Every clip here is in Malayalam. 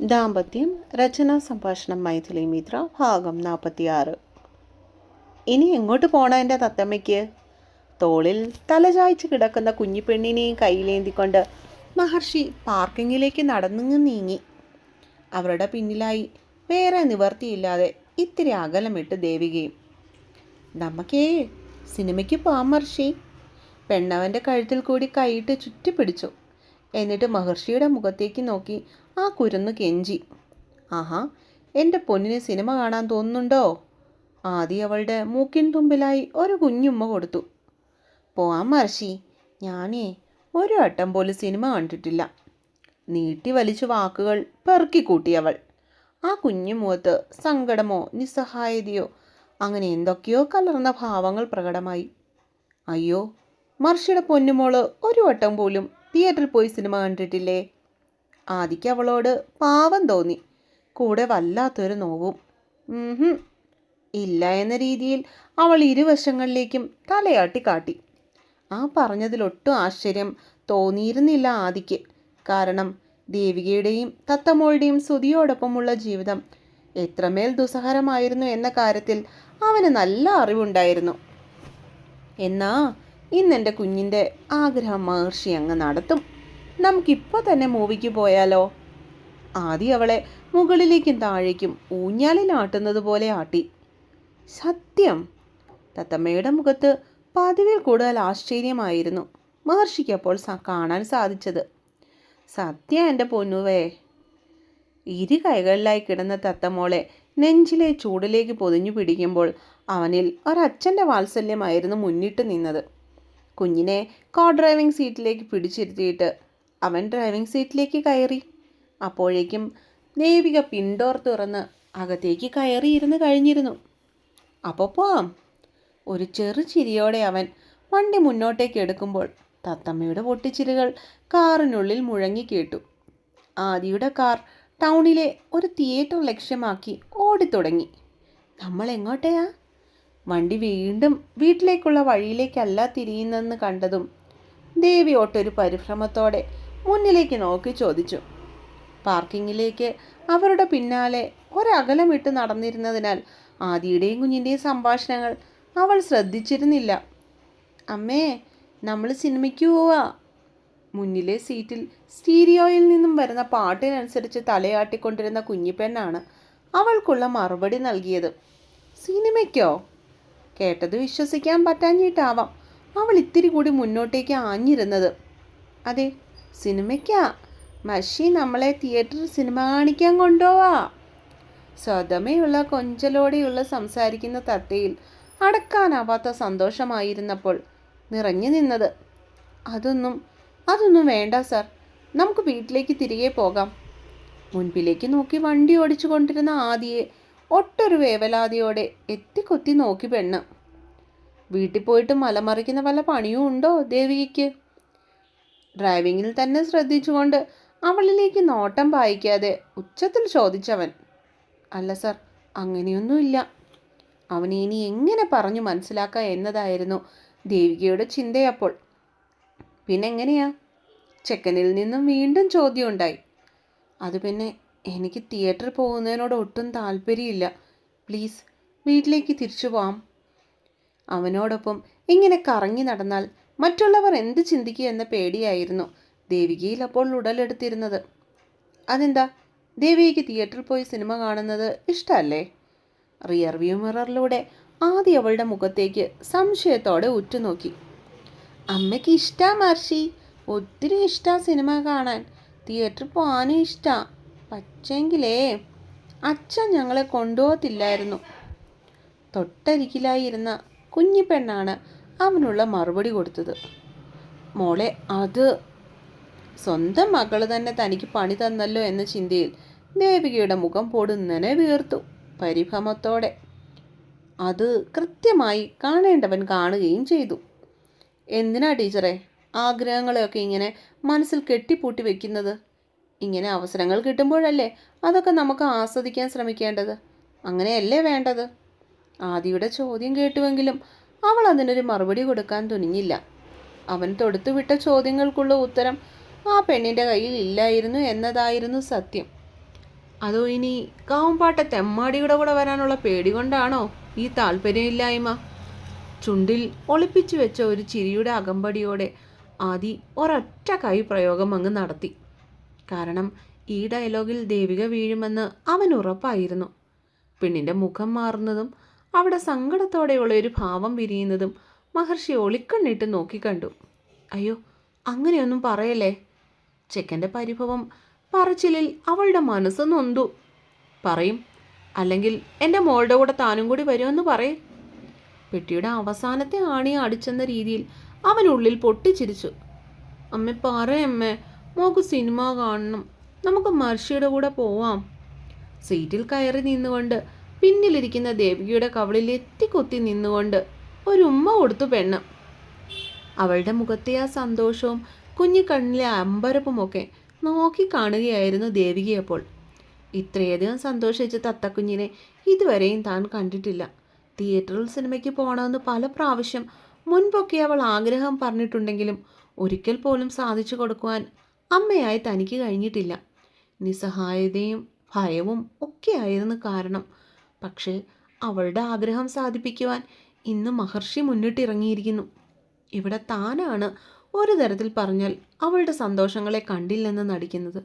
ദാമ്പത്യം രചനാ സംഭാഷണം മൈഥിലി മിത്ര ഭാഗം നാൽപ്പത്തിയാറ് ഇനി എങ്ങോട്ട് പോണ എന്റെ തത്തമ്മയ്ക്ക്? തോളിൽ തലചായ്ച്ച് കിടക്കുന്ന കുഞ്ഞിപ്പെണ്ണിനെയും കയ്യിലേന്തിക്കൊണ്ട് മഹർഷി പാർക്കിങ്ങിലേക്ക് നടന്നു നീങ്ങി. അവരുടെ പിന്നിലായി വേറെ നിവർത്തിയില്ലാതെ ഇത്തിരി അകലമിട്ട് ദേവികയും നമുക്കേ സിനിമയ്ക്ക് പോവാം മഹർഷി. പെണ്ണവന്റെ കഴുത്തിൽ കൂടി കൈയിട്ട് ചുറ്റിപ്പിടിച്ചു. എന്നിട്ട് മഹർഷിയുടെ മുഖത്തേക്ക് നോക്കി ആ കുരുന്ന് കെഞ്ചി. ആഹാ എന്റെ പൊന്നിന് സിനിമ കാണാൻ തോന്നുന്നുണ്ടോ? ആദ്യം അവളുടെ മൂക്കിൻ തുമ്പിലായി ഒരു കുഞ്ഞുമ്മ കൊടുത്തു. പോവാൻ മഹർഷി ഞാനേ ഒരു വട്ടം പോലും സിനിമ കണ്ടിട്ടില്ല. നീട്ടി വലിച്ചു വാക്കുകൾ പെറുക്കിക്കൂട്ടി അവൾ. ആ കുഞ്ഞു മുഖത്ത് സങ്കടമോ നിസ്സഹായതയോ അങ്ങനെ എന്തൊക്കെയോ കലർന്ന ഭാവങ്ങൾ പ്രകടമായി. അയ്യോ മർഷിയുടെ പൊന്നുമോൾ ഒരു വട്ടം പോലും തിയേറ്ററിൽ പോയി സിനിമ കണ്ടിട്ടില്ലേ? ആദിക്ക് അവളോട് പാവം തോന്നി. കൂടെ വല്ലാത്തൊരു നോവും. ഇല്ല എന്ന രീതിയിൽ അവൾ ഇരുവശങ്ങളിലേക്കും തലയാട്ടി കാട്ടി. ആ പറഞ്ഞതിലൊട്ടും ആശ്ചര്യം തോന്നിയിരുന്നില്ല ആദിക്ക്. കാരണം ദേവികയുടെയും തത്തമ്മോളുടെയും സ്തുതിയോടൊപ്പമുള്ള ജീവിതം എത്രമേൽ ദുസ്സഹരമായിരുന്നു എന്ന കാര്യത്തിൽ അവന് നല്ല അറിവുണ്ടായിരുന്നു. എന്നാ ഇന്നെന്റെ കുഞ്ഞിന്റെ ആഗ്രഹം മഹർഷി അങ്ങ് നടത്തും. നമുക്കിപ്പോൾ തന്നെ മൂവിക്ക് പോയാലോ? ആദ്യം അവളെ മുകളിലേക്കും താഴേക്കും ഊഞ്ഞാലിലാട്ടുന്നത് പോലെ ആട്ടി. സത്യം. തത്തമ്മയുടെ മുഖത്ത് പതിവിൽ കൂടുതൽ ആശ്ചര്യമായിരുന്നു. മഹർഷിക്ക് അപ്പോൾ സ- കാണാൻ സാധിച്ചത്. സത്യ എന്റെ പൊന്നുവേ. ഇരു കൈകളിലായി കിടന്ന തത്തമോളെ നെഞ്ചിലെ ചൂടിലേക്ക് പൊതിഞ്ഞു പിടിക്കുമ്പോൾ അവനിൽ ഒരച്ഛന്റെ വാത്സല്യമായിരുന്നു മുന്നിട്ട് നിന്നത്. കുഞ്ഞിനെ കോ ഡ്രൈവിംഗ് സീറ്റിലേക്ക് പിടിച്ചിരുത്തിയിട്ട് അവൻ ഡ്രൈവിംഗ് സീറ്റിലേക്ക് കയറി. അപ്പോഴേക്കും ദേവിക പിൻഡോർ തുറന്ന് അകത്തേക്ക് കയറിയിരുന്ന് കഴിഞ്ഞിരുന്നു. അപ്പോൾ പോവാം. ഒരു ചെറു ചിരിയോടെ അവൻ വണ്ടി മുന്നോട്ടേക്ക് എടുക്കുമ്പോൾ തത്തമ്മയുടെ പൊട്ടിച്ചിരികൾ കാറിനുള്ളിൽ മുഴങ്ങി കേട്ടു. ആദിയുടെ കാർ ടൗണിലെ ഒരു തിയേറ്റർ ലക്ഷ്യമാക്കി ഓടിത്തുടങ്ങി. നമ്മൾ എങ്ങോട്ടെയാ? വണ്ടി വീണ്ടും വീട്ടിലേക്കുള്ള വഴിയിലേക്കല്ല തിരിയുന്നെന്ന് കണ്ടതും ദേവിയോട്ടൊരു പരിഭ്രമത്തോടെ മുന്നിലേക്ക് നോക്കി ചോദിച്ചു. പാർക്കിങ്ങിലേക്ക് അവരുടെ പിന്നാലെ ഒരകലമിട്ട് നടന്നിരുന്നതിനാൽ ആദിയുടെയും കുഞ്ഞിന്റെയും സംഭാഷണങ്ങൾ അവൾ ശ്രദ്ധിച്ചിരുന്നില്ല. അമ്മേ നമ്മൾ സിനിമയ്ക്ക് പോവാ. മുന്നിലെ സീറ്റിൽ സ്റ്റീരിയോയിൽ നിന്നും വരുന്ന പാട്ടിനനുസരിച്ച് തലയാട്ടിക്കൊണ്ടിരുന്ന കുഞ്ഞിപ്പെണ്ണാണ് അവൾക്കുള്ള മറുപടി നൽകിയത്. സിനിമയ്ക്കോ? കേട്ടത് വിശ്വസിക്കാൻ പറ്റാഞ്ഞിട്ടാവാം. അവൾ ഇത്തിരി കൂടി മുന്നോട്ടേക്ക് ആഞ്ഞിരുന്നത്. അതെ സിനിമയ്ക്കാ. മഷി നമ്മളെ തിയേറ്ററിൽ സിനിമ കാണിക്കാൻ കൊണ്ടുപോവാ. സ്വതമയുള്ള കൊഞ്ചലോടെയുള്ള സംസാരിക്കുന്ന തത്തയിൽ അടക്കാനാവാത്ത സന്തോഷമായിരുന്നപ്പോൾ നിറഞ്ഞു നിന്നത്. അതൊന്നും അതൊന്നും വേണ്ട സർ. നമുക്ക് വീട്ടിലേക്ക് തിരികെ പോകാം. മുൻപിലേക്ക് നോക്കി വണ്ടി ഓടിച്ചു കൊണ്ടിരുന്ന ആദിയെ ഒട്ടൊരു വേവലാതിയോടെ എത്തിക്കൊത്തി നോക്കി പെണ്ണ്. വീട്ടിൽ പോയിട്ട് മലമറിക്കുന്ന വല്ല പണിയും ഉണ്ടോ ദേവികയ്ക്ക്? ഡ്രൈവിങ്ങിൽ തന്നെ ശ്രദ്ധിച്ചുകൊണ്ട് അവളിലേക്ക് നോട്ടം പായിക്കാതെ ഉച്ചത്തിൽ ചോദിച്ചവൻ അല്ല സർ അങ്ങനെയൊന്നുമില്ല. അവനെ ഇനി എങ്ങനെ പറഞ്ഞു മനസ്സിലാക്കുക എന്നതായിരുന്നു ദേവികയുടെ ചിന്തയപ്പോൾ. പിന്നെ എങ്ങനെയാ ചെക്കനിൽ നിന്നും വീണ്ടും ചോദ്യമുണ്ടായി. അത് പിന്നെ എനിക്ക് തിയേറ്ററിൽ പോകുന്നതിനോട് ഒട്ടും താല്പര്യമില്ല. പ്ലീസ് വീട്ടിലേക്ക് തിരിച്ചു പോവാം. അവനോടൊപ്പം ഇങ്ങനെ കറങ്ങി നടന്നാൽ മറ്റുള്ളവർ എന്ത് ചിന്തിക്കുക എന്ന പേടിയായിരുന്നു ദേവികയിൽ അപ്പോൾ ഉടലെടുത്തിരുന്നത്. അതെന്താ? ദേവികയ്ക്ക് തിയേറ്ററിൽ പോയി സിനിമ കാണുന്നത് ഇഷ്ടമല്ലേ റിയർ വ്യൂ മിററിലൂടെ ആദ്യം അവളുടെ മുഖത്തേക്ക് സംശയത്തോടെ ഉറ്റുനോക്കി. അമ്മയ്ക്ക് ഇഷ്ടാ മർഷി ഒത്തിരി ഇഷ്ടാ സിനിമ കാണാൻ. തിയേറ്ററിൽ പോകാനും ഇഷ്ടാ. പക്ഷെങ്കിലേ അച്ഛൻ ഞങ്ങളെ കൊണ്ടുപോകത്തില്ലായിരുന്നു. തൊട്ടരികിലായിരുന്ന കുഞ്ഞിപ്പെണ്ണാണ് പെണ്ണാണ് അവനുള്ള മറുപടി കൊടുത്തത്. മോളെ അത് സ്വന്തം മകൾ തന്നെ തനിക്ക് പണി തന്നല്ലോ എന്ന ചിന്തയിൽ ദേവികയുടെ മുഖം പൊടുന്നനെ വീർത്തു പരിഭ്രമത്തോടെ. അത് കൃത്യമായി കാണേണ്ടവൻ കാണുകയും ചെയ്തു. എന്തിനാ ടീച്ചറെ ആഗ്രഹങ്ങളെയൊക്കെ ഇങ്ങനെ മനസ്സിൽ കെട്ടിപ്പൂട്ടി വെക്കുന്നത്? ഇങ്ങനെ അവസരങ്ങൾ കിട്ടുമ്പോഴല്ലേ അതൊക്കെ നമുക്ക് ആസ്വദിക്കാൻ ശ്രമിക്കേണ്ടത്? അങ്ങനെയല്ലേ വേണ്ടത്? ആദിയുടെ ചോദ്യം കേട്ടുവെങ്കിലും അവൾ അതിനൊരു മറുപടി കൊടുക്കാൻ തുനിഞ്ഞില്ല. അവൻ തൊടുത്തുവിട്ട ചോദ്യങ്ങൾക്കുള്ള ഉത്തരം ആ പെണ്ണിന്റെ കയ്യിൽ ഇല്ലായിരുന്നു എന്നതായിരുന്നു സത്യം. അതോ ഇനി കാവുംപാട്ട തെമ്മാടിയുടെ കൂടെ വരാനുള്ള പേടി കൊണ്ടാണോ ഈ താല്പര്യമില്ലായ്മ? ചുണ്ടിൽ ഒളിപ്പിച്ചു വെച്ച ഒരു ചിരിയുടെ അകമ്പടിയോടെ ആദി ഒരൊറ്റ കൈ പ്രയോഗം അങ്ങ് നടത്തി. കാരണം ഈ ഡയലോഗിൽ ദേവിക വീഴുമെന്ന് അവൻ ഉറപ്പായിരുന്നു. പെണ്ണിന്റെ മുഖം മാറുന്നതും അവിടെ സങ്കടത്തോടെയുള്ള ഒരു ഭാവം വിരിയുന്നതും മഹർഷി ഒളിക്കണ്ണിട്ട് നോക്കിക്കണ്ടു അയ്യോ അങ്ങനെയൊന്നും പറയല്ലേ? ചെക്കന്റെ പരിഭവം പറച്ചിലിൽ അവളുടെ മനസ്സ് നൊന്തു. പറയും അല്ലെങ്കിൽ എന്റെ മോളുടെ കൂടെ താനും കൂടി വരുമെന്ന് പറയും. പെട്ടിയുടെ അവസാനത്തെ ആണി അടിച്ചെന്ന രീതിയിൽ അവനുള്ളിൽ പൊട്ടിച്ചിരിച്ചു. അമ്മ പറയമ്മേ മോക്ക് സിനിമ കാണണം. നമുക്ക് മഹർഷിയുടെ കൂടെ പോവാം. സീറ്റിൽ കയറി നിന്നുകൊണ്ട് പിന്നിലിരിക്കുന്ന ദേവികയുടെ കവളിൽ എത്തിക്കൊത്തി നിന്നുകൊണ്ട് ഒരു ഉമ്മ കൊടുത്തു പെണ്ണ്. അവളുടെ മുഖത്തെ ആ സന്തോഷവും കുഞ്ഞു കണ്ണിലെ അമ്പരപ്പുമൊക്കെ നോക്കി കാണുകയായിരുന്നു ദേവികയപ്പോൾ ഇത്രയധികം സന്തോഷിച്ച തത്തക്കുഞ്ഞിനെ ഇതുവരെയും താൻ കണ്ടിട്ടില്ല. തിയേറ്ററിൽ സിനിമയ്ക്ക് പോകണമെന്ന് പല പ്രാവശ്യം മുൻപൊക്കെ അവൾ ആഗ്രഹം പറഞ്ഞിട്ടുണ്ടെങ്കിലും ഒരിക്കൽ പോലും സാധിച്ചു കൊടുക്കുവാൻ അമ്മയായി തനിക്ക് കഴിഞ്ഞിട്ടില്ല. നിസ്സഹായതയും ഭയവും ഒക്കെയായിരുന്നു കാരണം പക്ഷേ അവളുടെ ആഗ്രഹം സാധിപ്പിക്കുവാൻ ഇന്ന് മഹർഷി മുന്നിട്ടിറങ്ങിയിരിക്കുന്നു. ഇവിടെ താനാണ് ഒരു തരത്തിൽ പറഞ്ഞാൽ അവളുടെ സന്തോഷങ്ങളെ കണ്ടില്ലെന്ന് നടിക്കുന്നത്.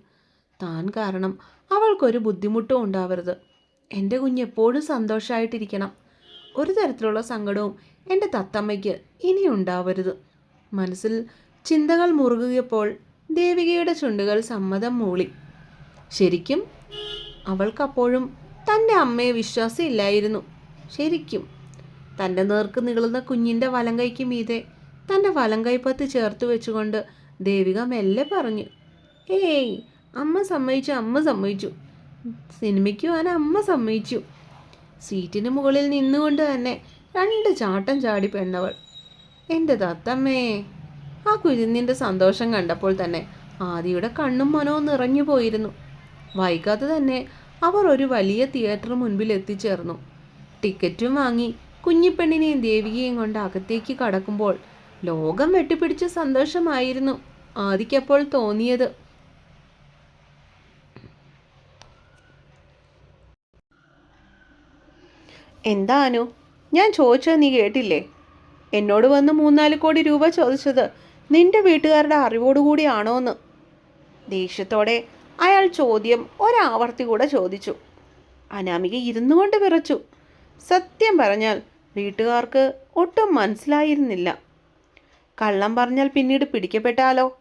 താൻ കാരണം അവൾക്കൊരു ബുദ്ധിമുട്ടും ഉണ്ടാവരുത്. എന്റെ കുഞ്ഞ് എപ്പോഴും സന്തോഷമായിട്ടിരിക്കണം ഒരു തരത്തിലുള്ള സങ്കടവും എന്റെ തത്തമ്മയ്ക്ക് ഇനി ഉണ്ടാവരുത്. മനസ്സിൽ ചിന്തകൾ മുറുകിയപ്പോൾ ദേവികയുടെ ചുണ്ടുകൾ സമ്മതം മൂളി. ശരിക്കും അവൾക്കപ്പോഴും തന്റെ അമ്മയെ വിശ്വാസമില്ലായിരുന്നു ശരിക്കും തന്റെ നേർക്ക് നികളുന്ന കുഞ്ഞിന്റെ വലങ്കൈക്ക് മീതെ തന്റെ വലങ്കൈപ്പത്ത് ചേർത്ത് വെച്ചുകൊണ്ട് ദേവിക മെല്ലെ പറഞ്ഞു ഏയ് അമ്മ സമ്മതിച്ചു അമ്മ സമ്മതിച്ചു. സിനിമയ്ക്ക് പോകാൻ അമ്മ സമ്മതിച്ചു. സീറ്റിന് മുകളിൽ നിന്നുകൊണ്ട് തന്നെ രണ്ട് ചാട്ടം ചാടി പെണ്ണവൾ. എന്റെ തത്തമ്മേ ആ കുരുന്നിന്റെ സന്തോഷം കണ്ടപ്പോൾ തന്നെ ആദിയുടെ കണ്ണും മനവും നിറഞ്ഞു പോയിരുന്നു. വൈകാതെ തന്നെ അവർ ഒരു വലിയ തിയേറ്റർ മുൻപിൽ എത്തിച്ചേർന്നു. ടിക്കറ്റും വാങ്ങി. കുഞ്ഞിപ്പെണ്ണിനെയും ദേവികയും കൊണ്ട് അകത്തേക്ക് കടക്കുമ്പോൾ ലോകം വെട്ടിപ്പിടിച്ച സന്തോഷമായിരുന്നു ആദിക്കപ്പോൾ തോന്നിയത്. എന്താനു ഞാൻ ചോദിച്ചത് നീ കേട്ടില്ലേ? എന്നോട് വന്ന് മൂന്നാൽ കോടി രൂപ ചോദിച്ചത് നിന്റെ വീട്ടുകാരുടെ അറിവോടുകൂടിയാണോ എന്ന് ദേഷ്യത്തോടെ അയാൾ ചോദ്യം ഒരാവർത്തി കൂടെ ചോദിച്ചു. അനാമിക ഇരുന്നു കൊണ്ട് വിറച്ചു. സത്യം പറഞ്ഞാൽ വീട്ടുകാർക്ക് ഒട്ടും മനസ്സിലായിരുന്നില്ല. കള്ളം പറഞ്ഞാൽ പിന്നീട് പിടിക്കപ്പെട്ടാലോ?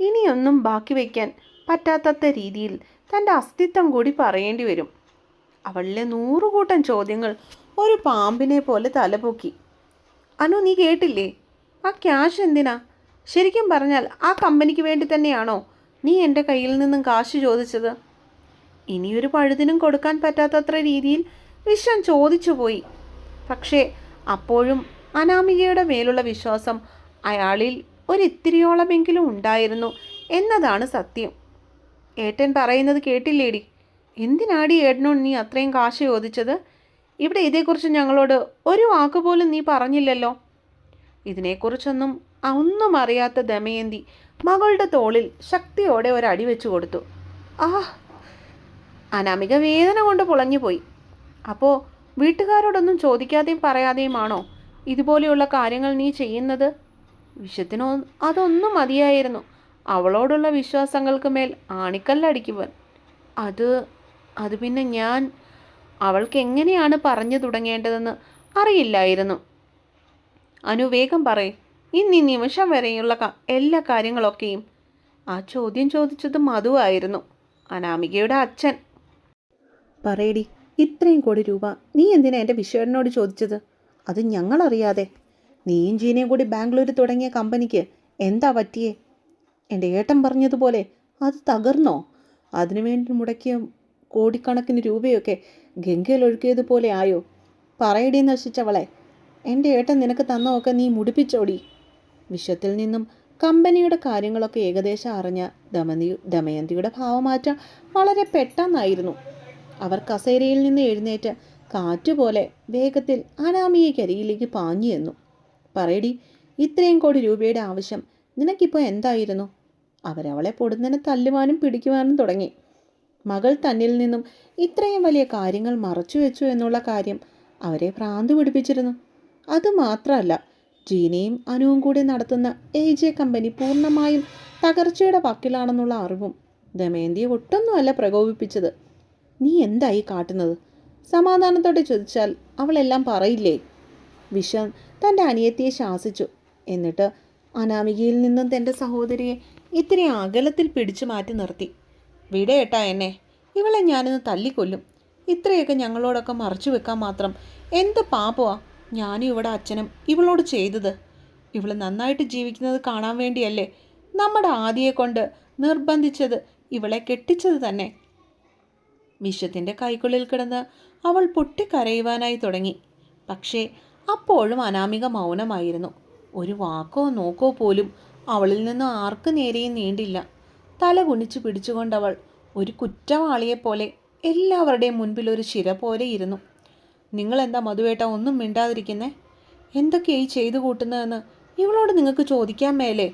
ഇനിയൊന്നും ബാക്കി വയ്ക്കാൻ പറ്റാത്ത രീതിയിൽ തന്റെ അസ്തിത്വം കൂടി പറയേണ്ടി വരും. അവളിലെ നൂറുകൂട്ടം ചോദ്യങ്ങൾ ഒരു പാമ്പിനെ പോലെ തലപൊക്കി. അനു നീ കേട്ടില്ലേ? ആ ക്യാഷ് എന്തിനാ? ശരിക്കും പറഞ്ഞാൽ ആ കമ്പനിക്ക് വേണ്ടി തന്നെയാണോ നീ എന്റെ കയ്യിൽ നിന്നും കാശ് ചോദിച്ചത്. ഇനിയൊരു പഴുതിനും കൊടുക്കാൻ പറ്റാത്തത്ര രീതിയിൽ വിശ്വം ചോദിച്ചു പോയി. പക്ഷേ അപ്പോഴും അനാമികയുടെ മേലുള്ള വിശ്വാസം അയാളിൽ ഒരിത്തിരിയോളമെങ്കിലും ഉണ്ടായിരുന്നു എന്നതാണ് സത്യം. ഏട്ടൻ പറയുന്നത് കേട്ടില്ലേടി? എന്തിനാടി ഏട്ടനോട് നീ അത്രയും കാശ് ചോദിച്ചത്? ഇവിടെ ഇതേക്കുറിച്ച് ഞങ്ങളോട് ഒരു വാക്കുപോലും നീ പറഞ്ഞില്ലല്ലോ. ഇതിനെക്കുറിച്ചൊന്നും ഒന്നും അറിയാത്ത ദമയന്തി മകളുടെ തോളിൽ ശക്തിയോടെ ഒരടി വെച്ചു കൊടുത്തു. ആ അനാമിക വേദന കൊണ്ട് പുളഞ്ഞുപോയി. അപ്പോൾ വീട്ടുകാരോടൊന്നും ചോദിക്കാതെയും പറയാതെയുമാണോ ഇതുപോലെയുള്ള കാര്യങ്ങൾ നീ ചെയ്യുന്നത്? വിഷത്തിനോ അതൊന്നും മതിയായിരുന്നു. അവളോടുള്ള വിശ്വാസങ്ങൾക്ക് മേൽ ആണിക്കല്ലടിക്കുവൻ. അത് അത് പിന്നെ ഞാൻ അവൾക്ക് എങ്ങനെയാണ് പറഞ്ഞു തുടങ്ങേണ്ടതെന്ന് അറിയില്ലായിരുന്നു. അനുവേഗം പറയും. ഇന്ന് നിമിഷം വരെയുള്ള എല്ലാ കാര്യങ്ങളൊക്കെയും ആ ചോദ്യം ചോദിച്ചത് മധുവായിരുന്നു അനാമികയുടെ അച്ഛൻ. പറയടി ഇത്രയും കോടി രൂപ നീ എന്തിനാ എന്റെ വിശ്വനോട് ചോദിച്ചത്? അത് ഞങ്ങളറിയാതെ. നീയും ജീനയും കൂടി ബാംഗ്ലൂർ തുടങ്ങിയ കമ്പനിക്ക് എന്താ പറ്റിയേ? എന്റെ ഏട്ടൻ പറഞ്ഞതുപോലെ അത് തകർന്നോ? അതിനുവേണ്ടി മുടക്കിയ കോടിക്കണക്കിന് രൂപയൊക്കെ ഗംഗയിൽ ഒഴുക്കിയതുപോലെ ആയോ? പറയടി നശിച്ചവളെ. എന്റെ ഏട്ടൻ നിനക്ക് തന്നതൊക്കെ നീ മുടിപ്പിച്ചോടി. വിശ്വത്തിൽ നിന്നും കമ്പനിയുടെ കാര്യങ്ങളൊക്കെ ഏകദേശം അറിഞ്ഞ ദമനി ദമയന്തിയുടെ ഭാവമാറ്റം വളരെ പെട്ടെന്നായിരുന്നു. അവർ കസേരയിൽ നിന്ന് എഴുന്നേറ്റ് കാറ്റുപോലെ വേഗത്തിൽ അനാമികയ്ക്കരികിലേക്ക് പാഞ്ഞു എന്നു പറയടി ഇത്രയും കോടി രൂപയുടെ ആവശ്യം നിനക്കിപ്പോൾ എന്തായിരുന്നു? അവരവളെ പൊടുന്നതിനെ തല്ലുവാനും പിടിക്കുവാനും തുടങ്ങി. മകൾ തന്നിൽ നിന്നും ഇത്രയും വലിയ കാര്യങ്ങൾ മറച്ചു വെച്ചു എന്നുള്ള കാര്യം അവരെ ഭ്രാന്ത് പിടിപ്പിച്ചിരുന്നു. അതുമാത്രമല്ല ജീനയും അനുവും കൂടി നടത്തുന്ന എ ജെ കമ്പനി പൂർണമായും തകർച്ചയുടെ പക്കിലാണെന്നുള്ള അറിവും ദമയന്തിയെ ഒട്ടൊന്നുമല്ല പ്രകോപിപ്പിച്ചത്. നീ എന്തായി കാട്ടുന്നത്? സമാധാനത്തോടെ ചോദിച്ചാൽ അവളെല്ലാം പറയില്ലേ വിശ്വൻ തന്റെ അനിയത്തിയെ ശാസിച്ചു. എന്നിട്ട് അനാമികയിൽ നിന്നും തന്റെ സഹോദരിയെ ഇത്തിരി അകലത്തിൽ പിടിച്ചു മാറ്റി നിർത്തി. വിടേട്ടാ എന്നെ. ഇവളെ ഞാനിന്ന് തല്ലിക്കൊല്ലും. ഇത്രയൊക്കെ ഞങ്ങളോടൊക്കെ മറച്ചു വെക്കാൻ മാത്രം എന്ത് പാപമാ? ഞാനും ഇവിടെ അച്ഛനും ഇവളോട് ചെയ്തത്. ഇവൾ നന്നായിട്ട് ജീവിക്കുന്നത് കാണാൻ വേണ്ടിയല്ലേ നമ്മുടെ ആദിയെ കൊണ്ട് നിർബന്ധിച്ചത് ഇവളെ കെട്ടിച്ചത് തന്നെ. വിശ്വത്തിന്റെ കൈക്കുള്ളിൽ കിടന്ന് അവൾ പൊട്ടിക്കരയുവാനായി തുടങ്ങി. പക്ഷേ അപ്പോഴും അനാമിക മൗനമായിരുന്നു. ഒരു വാക്കോ നോക്കോ പോലും അവളിൽ നിന്ന് ആർക്ക് നേരെയും നീണ്ടില്ല. തല കുനിച്ചു പിടിച്ചുകൊണ്ടവൾ ഒരു കുറ്റവാളിയെപ്പോലെ എല്ലാവരുടെയും മുൻപിൽ ഒരു ശിര പോലെ ഇരുന്നു. നിങ്ങളെന്താ മധുവേട്ട ഒന്നും മിണ്ടാതിരിക്കുന്നേ? എന്തൊക്കെയായി ചെയ്തു കൂട്ടുന്നതെന്ന്? ഇവളോട് നിങ്ങൾക്ക് ചോദിക്കാൻ മേലേ.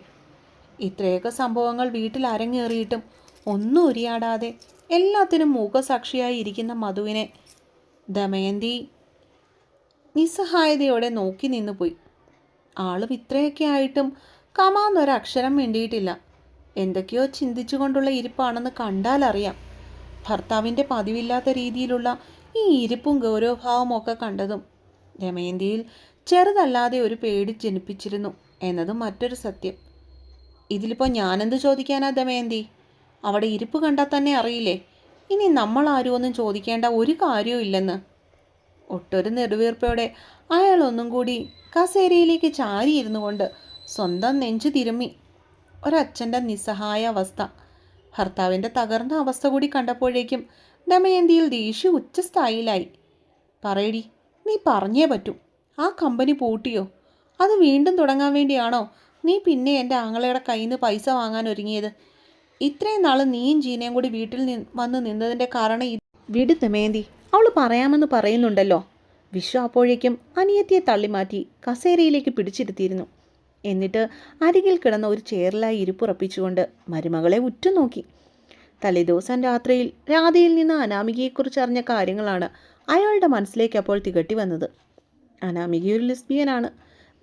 ഇത്രയൊക്കെ സംഭവങ്ങൾ വീട്ടിൽ അരങ്ങേറിയിട്ടും ഒന്നും ഉരിയാടാതെ എല്ലാത്തിനും മൂകസാക്ഷിയായി ഇരിക്കുന്ന മധുവിനെ ദമയന്തി നിസ്സഹായതയോടെ നോക്കി നിന്നുപോയി ആളും ഇത്രയൊക്കെ ആയിട്ടും കമാന്നൊരക്ഷരം വേണ്ടിയിട്ടില്ല എന്തൊക്കെയോ ചിന്തിച്ചുകൊണ്ടുള്ള ഇരിപ്പാണെന്ന് കണ്ടാലറിയാം. ഭർത്താവിന്റെ പതിവില്ലാത്ത രീതിയിലുള്ള ഈ ഇരിപ്പും ഗൗരവഭാവമൊക്കെ കണ്ടതും ദമയന്തിയിൽ ചെറുതല്ലാതെ ഒരു പേടി ജനിപ്പിച്ചിരുന്നു എന്നതും മറ്റൊരു സത്യം. ഇതിലിപ്പോൾ ഞാനെന്ത് ചോദിക്കാനാ ദമയന്തി അവിടെ ഇരിപ്പ് കണ്ടാൽ തന്നെ അറിയില്ലേ? ഇനി നമ്മൾ ആരും ഒന്നും ചോദിക്കേണ്ട ഒരു കാര്യവും ഇല്ലെന്ന്. ഒട്ടൊരു നെടുവീർപ്പോടെ അയാൾ ഒന്നും കൂടി കസേരയിലേക്ക് ചാരിയിരുന്നു കൊണ്ട് സ്വന്തം നെഞ്ചു തിരുമ്മി. ഒരച്ഛന്റെ നിസ്സഹായ അവസ്ഥ ഭർത്താവിന്റെ തകർന്ന അവസ്ഥ കൂടി കണ്ടപ്പോഴേക്കും ദമയന്തിയിൽ ദേഷ്യം ഉച്ചസ്ഥായിലായി. പറയടി നീ പറഞ്ഞേ പറ്റൂ. ആ കമ്പനി പൂട്ടിയോ? അത് വീണ്ടും തുടങ്ങാൻ വേണ്ടിയാണോ നീ പിന്നെ എന്റെ ആങ്ങളയുടെ കയ്യിൽ നിന്ന് പൈസ വാങ്ങാൻ ഒരുങ്ങിയത്? ഇത്രയും നാൾ നീയും ജീനയും കൂടി വീട്ടിൽ നിന്ന് വന്ന് നിന്നതിന്റെ കാരണം ഇത്. വിട് ദമയന്തി അവൾ പറയാമെന്ന് പറയുന്നുണ്ടല്ലോ. വിശ്വ അപ്പോഴേക്കും അനിയത്തിയെ തള്ളിമാറ്റി കസേരയിലേക്ക് പിടിച്ചിരുത്തിയിരുന്നു. എന്നിട്ട് അരികിൽ കിടന്ന ഒരു ചേറിലായി ഇരിപ്പുറപ്പിച്ചുകൊണ്ട് മരുമകളെ ഉറ്റുനോക്കി. തലേദിവസം രാത്രിയിൽ രാധയിൽ നിന്ന് അനാമികയെക്കുറിച്ച് അറിഞ്ഞ കാര്യങ്ങളാണ് അയാളുടെ മനസ്സിലേക്ക് അപ്പോൾ തികട്ടി വന്നത്. അനാമിക ഒരു ലിസ്ബിയനാണ്.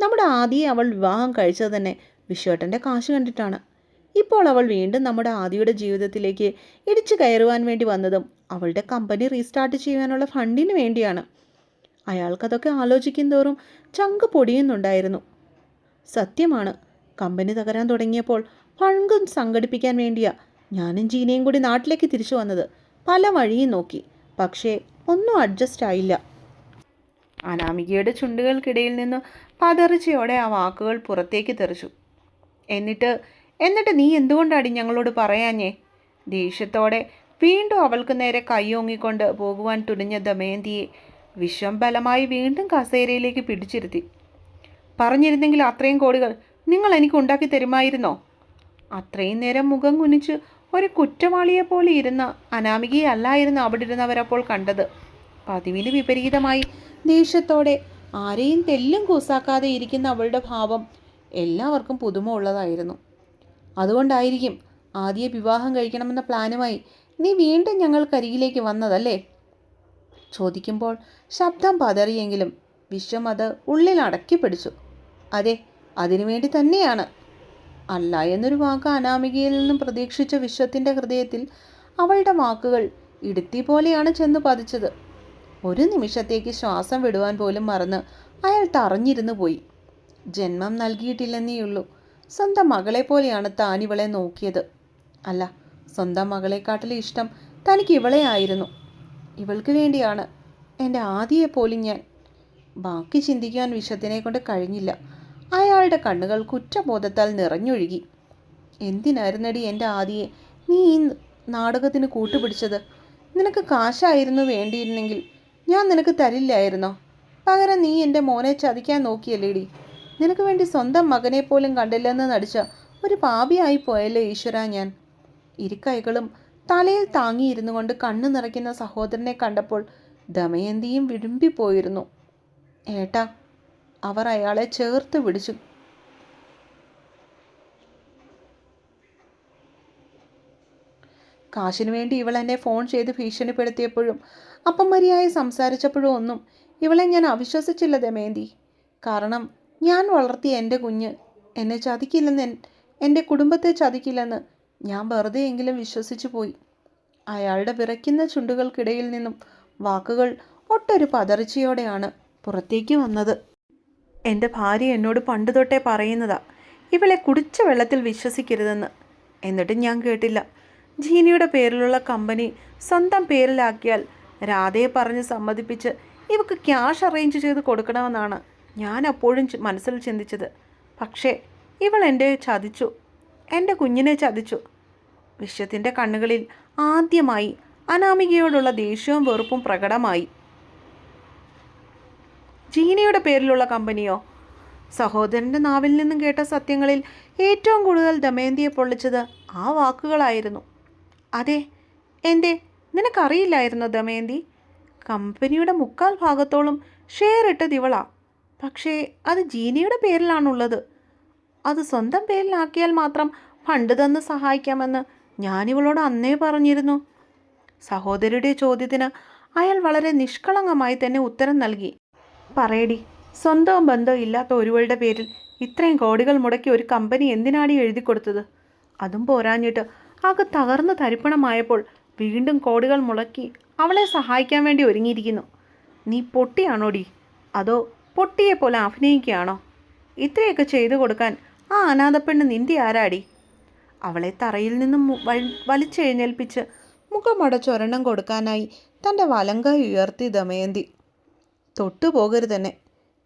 നമ്മുടെ ആദിയെ അവൾ വിവാഹം കഴിച്ചത് തന്നെ വിശ്വേട്ടന്റെ കാശ് കണ്ടിട്ടാണ്. ഇപ്പോൾ അവൾ വീണ്ടും നമ്മുടെ ആദിയുടെ ജീവിതത്തിലേക്ക് ഇടിച്ചു കയറുവാൻ വേണ്ടി വന്നതും അവളുടെ കമ്പനി റീസ്റ്റാർട്ട് ചെയ്യാനുള്ള ഫണ്ടിന് വേണ്ടിയാണ്. അയാൾക്കതൊക്കെ ആലോചിക്കും തോറും ചങ്ക് പൊടിയുന്നുണ്ടായിരുന്നു. സത്യമാണ് കമ്പനി തകരാൻ തുടങ്ങിയപ്പോൾ ഫണ്ടും സംഘടിപ്പിക്കാൻ വേണ്ടിയാ ഞാനും ജീനയും കൂടി നാട്ടിലേക്ക് തിരിച്ചു വന്നത് പല വഴിയും നോക്കി. പക്ഷേ ഒന്നും അഡ്ജസ്റ്റ് ആയില്ല. അനാമികയുടെ ചുണ്ടുകൾക്കിടയിൽ നിന്ന് പതറിച്ചയോടെ ആ വാക്കുകൾ പുറത്തേക്ക് തെറിച്ചു. എന്നിട്ട് എന്നിട്ട് നീ എന്തുകൊണ്ടാടി ഞങ്ങളോട് പറയാഞ്ഞേ? ദേഷ്യത്തോടെ വീണ്ടും അവൾക്ക് നേരെ കൈയോങ്ങിക്കൊണ്ട് പോകുവാൻ തുണിഞ്ഞ ദമയന്തിയെ വിശ്വം ബലമായി വീണ്ടും കസേരയിലേക്ക് പിടിച്ചിരുത്തി. പറഞ്ഞിരുന്നെങ്കിൽ അത്രയും കോടികൾ നിങ്ങൾ എനിക്ക് ഉണ്ടാക്കി തരുമായിരുന്നോ? അത്രയും നേരം മുഖം കുനിച്ച് ഒരു കുറ്റവാളിയെ പോലെ ഇരുന്ന അനാമികയെ അല്ലായിരുന്നു അവിടെ ഇരുന്നവരപ്പോൾ കണ്ടത്. പതിവിന് വിപരീതമായി ദേഷ്യത്തോടെ ആരെയും തെല്ലും കൂസാക്കാതെ ഇരിക്കുന്ന അവളുടെ ഭാവം എല്ലാവർക്കും പുതുമ ഉള്ളതായിരുന്നു. അതുകൊണ്ടായിരിക്കും ആദ്യ വിവാഹം കഴിക്കണമെന്ന പ്ലാനുമായി നീ വീണ്ടും ഞങ്ങൾക്കരികിലേക്ക് വന്നതല്ലേ? ചോദിക്കുമ്പോൾ ശബ്ദം പതറിയെങ്കിലും വിശ്വം അത് ഉള്ളിൽ അടക്കിപ്പിടിച്ചു. അതെ അതിനുവേണ്ടി തന്നെയാണ്. അല്ല എന്നൊരു വാക്ക് അനാമികയിൽ നിന്നും പ്രതീക്ഷിച്ച വിശ്വത്തിന്റെ ഹൃദയത്തിൽ അവളുടെ വാക്കുകൾ ഇടുത്തി പോലെയാണ് ചെന്ന് പതിച്ചത്. ഒരു നിമിഷത്തേക്ക് ശ്വാസം വിടുവാൻ പോലും മറന്ന് അയാൾ തറഞ്ഞിരുന്നു പോയി. ജന്മം നൽകിയിട്ടില്ലെന്നേയുള്ളൂ സ്വന്തം മകളെ പോലെയാണ് താൻ ഇവളെ നോക്കിയത്. അല്ല സ്വന്തം മകളെക്കാട്ടിലെ ഇഷ്ടം തനിക്ക് ഇവളെ ആയിരുന്നു. ഇവൾക്ക് വേണ്ടിയാണ്. എന്റെ ആദിയെ പോലും ഞാൻ. ബാക്കി ചിന്തിക്കാൻ വിശ്വത്തിനെ കൊണ്ട് കഴിഞ്ഞില്ല. അയാളുടെ കണ്ണുകൾ കുറ്റബോധത്താൽ നിറഞ്ഞൊഴുകി. എന്തിനായിരുന്നടി എന്റെ ആദിയെ? നീ ഈ നാടകത്തിന് കൂട്ടുപിടിച്ചത്? നിനക്ക് കാശായിരുന്നു വേണ്ടിയിരുന്നെങ്കിൽ ഞാൻ നിനക്ക് തരില്ലായിരുന്നോ? പകരം നീ എന്റെ മോനെ ചതിക്കാൻ നോക്കിയല്ലേടി? നിനക്ക് വേണ്ടി സ്വന്തം മകനെ പോലും കണ്ടില്ലെന്ന് നടിച്ച ഒരു പാപിയായി പോയല്ലോ ഈശ്വര ഞാൻ? ഇരുക്കൈകളും തലയിൽ താങ്ങിയിരുന്നു കൊണ്ട് കണ്ണു നിറയ്ക്കുന്ന സഹോദരനെ കണ്ടപ്പോൾ ദമയന്തിയും വിടുമ്പിപ്പോയിരുന്നു ഏട്ടാ അവർ അയാളെ ചേർത്ത് പിടിച്ചു. കാശിന് വേണ്ടി ഇവൾ എന്നെ ഫോൺ ചെയ്ത് ഭീഷണിപ്പെടുത്തിയപ്പോഴും അപ്പമരിയായി സംസാരിച്ചപ്പോഴും ഒന്നും ഇവളെ ഞാൻ അവിശ്വസിച്ചില്ല ദമേന്തി കാരണം ഞാൻ വളർത്തിയ എന്റെ കുഞ്ഞ് എന്നെ ചതിക്കില്ലെന്ന് എൻ- എന്റെ കുടുംബത്തെ ചതിക്കില്ലെന്ന് ഞാൻ വെറുതെയെങ്കിലും വിശ്വസിച്ചു പോയി. അയാളുടെ വിറയ്ക്കുന്ന ചുണ്ടുകൾക്കിടയിൽ നിന്നും വാക്കുകൾ ഒട്ടൊരു പതർച്ചയോടെയാണ് പുറത്തേക്ക് വന്നത്. എന്റെ ഭാര്യ എന്നോട് പണ്ട് തൊട്ടേ പറയുന്നതാ ഇവളെ കുടിച്ച വെള്ളത്തിൽ വിശ്വസിക്കരുതെന്ന്. എന്നിട്ട് ഞാൻ കേട്ടില്ല. ജീനിയുടെ പേരിലുള്ള കമ്പനി സ്വന്തം പേരിലാക്കിയാൽ രാധയെ പറഞ്ഞ് സമ്മതിപ്പിച്ച് ഇവക്ക് ക്യാഷ് അറേഞ്ച് ചെയ്ത് കൊടുക്കണമെന്നാണ് ഞാൻ അപ്പോഴും മനസ്സിൽ ചിന്തിച്ചത്. പക്ഷേ ഇവൾ എന്റെ ചതിച്ചു. എന്റെ കുഞ്ഞിനെ ചതിച്ചു. വിശ്വത്തിന്റെ കണ്ണുകളിൽ ആദ്യമായി അനാമികയോടുള്ള ദേഷ്യവും വെറുപ്പും പ്രകടമായി. ജീനയുടെ പേരിലുള്ള കമ്പനിയോ? സഹോദരന്റെ നാവിൽ നിന്നും കേട്ട സത്യങ്ങളിൽ ഏറ്റവും കൂടുതൽ ദമയന്തിയെ പൊള്ളിച്ചത് ആ വാക്കുകളായിരുന്നു. അതെ എന്തേ നിനക്കറിയില്ലായിരുന്നു ദമയന്തി? കമ്പനിയുടെ മുക്കാൽ ഭാഗത്തോളം ഷെയർ ഇട്ടത് ഇവളാ പക്ഷേ അത് ജീനയുടെ പേരിലാണുള്ളത്. അത് സ്വന്തം പേരിലാക്കിയാൽ മാത്രം ഫണ്ട് തന്ന് സഹായിക്കാമെന്ന് ഞാനിവളോട് അന്നേ പറഞ്ഞിരുന്നു. സഹോദരിയുടെ ചോദ്യത്തിന് അയാൾ വളരെ നിഷ്കളങ്കമായി തന്നെ ഉത്തരം നൽകി. പറയടി. സ്വന്തവും ബന്ധവും ഇല്ലാത്ത ഒരുവളുടെ പേരിൽ ഇത്രയും കോടികൾ മുടക്കി ഒരു കമ്പനി എന്തിനാടി എഴുതി കൊടുത്തത്? അതും പോരാഞ്ഞിട്ട് ആകെ തകർന്ന് തരിപ്പണമായപ്പോൾ വീണ്ടും കോടികൾ മുളക്കി അവളെ സഹായിക്കാൻ വേണ്ടി ഒരുങ്ങിയിരിക്കുന്നു. നീ പൊട്ടിയാണോടി? അതോ പൊട്ടിയെ പോലെ അഭിനയിക്കുകയാണോ? ഇത്രയൊക്കെ ചെയ്തു കൊടുക്കാൻ ആ അനാഥപ്പെണ്ണ് നിന്തി ആരാടി? അവളെ തറയിൽ നിന്നും വലിച്ചെഴുന്നേൽപ്പിച്ച് മുഖമടച്ചൊരെണ്ണം കൊടുക്കാനായി തന്റെ വലങ്കായി ഉയർത്തി ദമയന്തി തൊട്ടുപോകരുതെന്നെ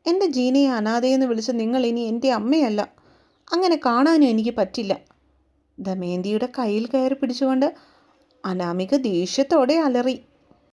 എന്റെ ജീനയെ അനാഥയെന്ന് വിളിച്ച് നിങ്ങൾ ഇനി എന്റെ അമ്മയല്ല. അങ്ങനെ കാണാനും എനിക്ക് പറ്റില്ല. ദമയന്തിയുടെ കയ്യിൽ കയറി പിടിച്ചുകൊണ്ട് അനാമിക ദേഷ്യത്തോടെ അലറി.